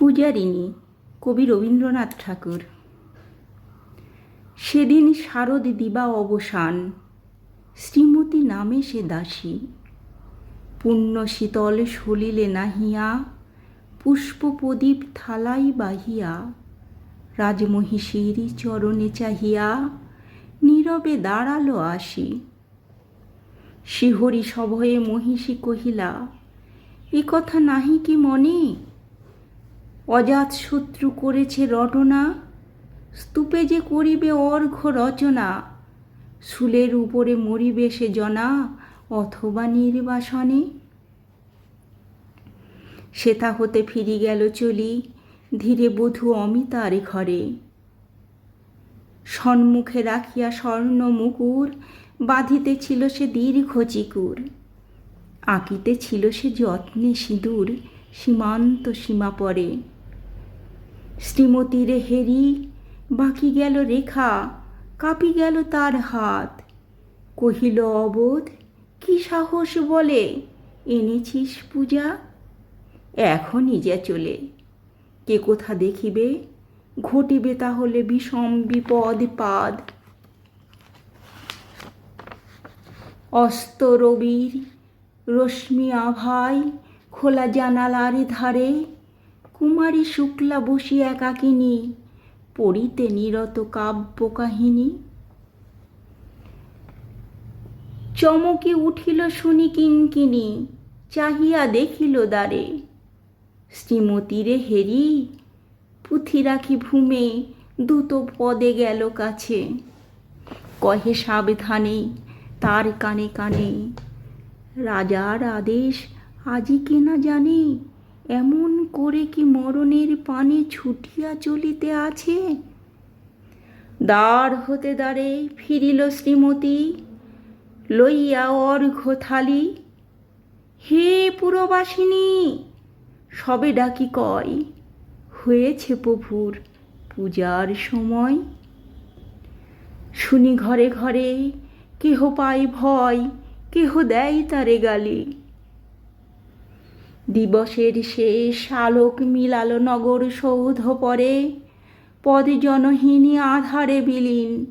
পূজারিণী কবি রবীন্দ্রনাথ ঠাকুর। সেদিন শারদ দিবা অবসান, শ্রীমতী নামে সে দাসী। পুণ্য শীতল সলিলে নাহিয়া, পুষ্প প্রদীপ থালাই বাহিয়া, রাজমহিষীর চরণে চাহিয়া নীরবে দাঁড়াল আসি। শিহরি সভয়ে মহিষী কহিলা, এ কথা নাহি কি মনে? অজাত শত্রু করেছে রটনা, স্তূপে যে করিবে অর্ঘ্য রচনা শুলের উপরে মরিবে সে জনা অথবা নির্বাসনে। সেথা হতে ফিরি গেল চলি, ধীরে বধূ অমিতার ঘরে। সম্মুখে রাখিয়া স্বর্ণ মুকুর বাঁধিতেছিল সে দীর্ঘ চিকুর, আঁকিতে ছিল সে যত্নে সিঁদুর, সীমান্ত সীমা পরে। শ্রীমতীরে হেরি বাকি গেল রেখা, কাঁপি গেল তার হাত। কহিল, অবোধ, কি সাহস বলে? এনেছিস পূজা? এখনই যা চলে। কে কোথা দেখিবে? ঘটিবে তাহলে বিষম বিপদ পাদ। অস্ত রবির রশ্মি আভাই খোলা জানালার ধারে কুমারী শুক্লা বসি একাকিনী, পড়িতে নিরত কাব্য কাহিনী চমকে উঠিল শুনি কিঙ্কিনি, চাহিয়া দেখিল দ্বারে, শ্রীমতীরে হেরি, পুঁথি রাখি ভূমে, দ্রুত পদে গেল কাছে। কহে সাবধানে, তার কানে কানে, রাজার আদেশ আজি কেনা জানে এমন করে কি মরণের পানে ছুটিয়া চলিতে আছে? দ্বার হতে দ্বারে ফিরিল শ্রীমতী, লইয়া অর্ঘ্য থালি হে পুরবাসিনী, সবে ডাকি কয়, হয়েছে প্রভুর পূজার সময়? শুনি ঘরে ঘরে কেহ পায় ভয়, কেহ দেয় তারে গালি। দিবসের শেষ আলোক মিলালো নগর সৌধ পরে পদ জনহীনী আধারে বিলীন,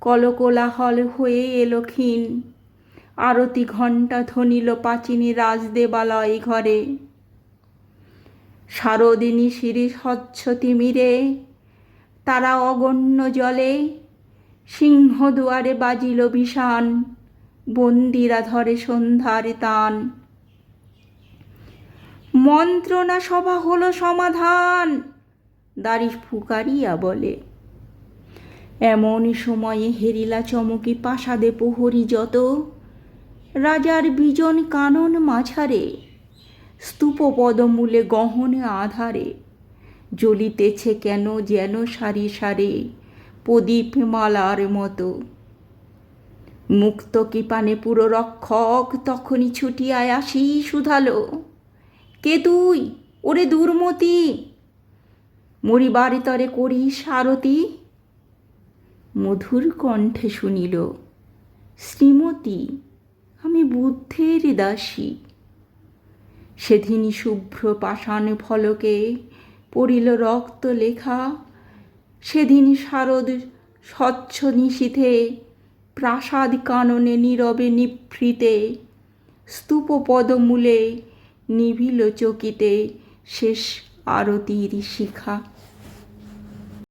কলকোলাহল হয়ে এলো ক্ষীণ। আরতি ঘণ্টা ধ্বনিল পাচিনী রাজদেবালয় ঘরে। শারদিনী শিরি স্বচ্ছ তিমিরে, তারা অগণ্য জলে সিংহ দুয়ারে বাজিল বিষান, বন্দিরা ধরে সন্ধ্যার তান। মন্ত্রণা সভা হলো সমাধান, দাড়ি ফুকারিয়া বলে। এমন সময়ে হেরিলা চমকি পাশাদে প্রহরী যত, রাজার বিজন কানন মাঝারে স্তূপ পদমূলে গহনে আধারে, জ্বলিতেছে কেন যেন সারি সারে প্রদীপ মালার মতো। মুক্ত কৃপানে পুরো রক্ষক তখনই ছুটিয়ায় আসি শুধালো কে তুই? ওরে দুর্মতি। মরিবার তরে করি আরতি মধুর কণ্ঠে শুনিল, শ্রীমতী, আমি বুদ্ধের দাসী। সেদিনই শুভ্র পাষাণ ফলকে পড়িল রক্ত লেখা। সেদিন শারদ স্বচ্ছ নিশীথে প্রাসাদ কাননে নীরবে নিভৃতে স্তূপ পদমূলে নিভিল চকিতে শেষ আরতির শিখা।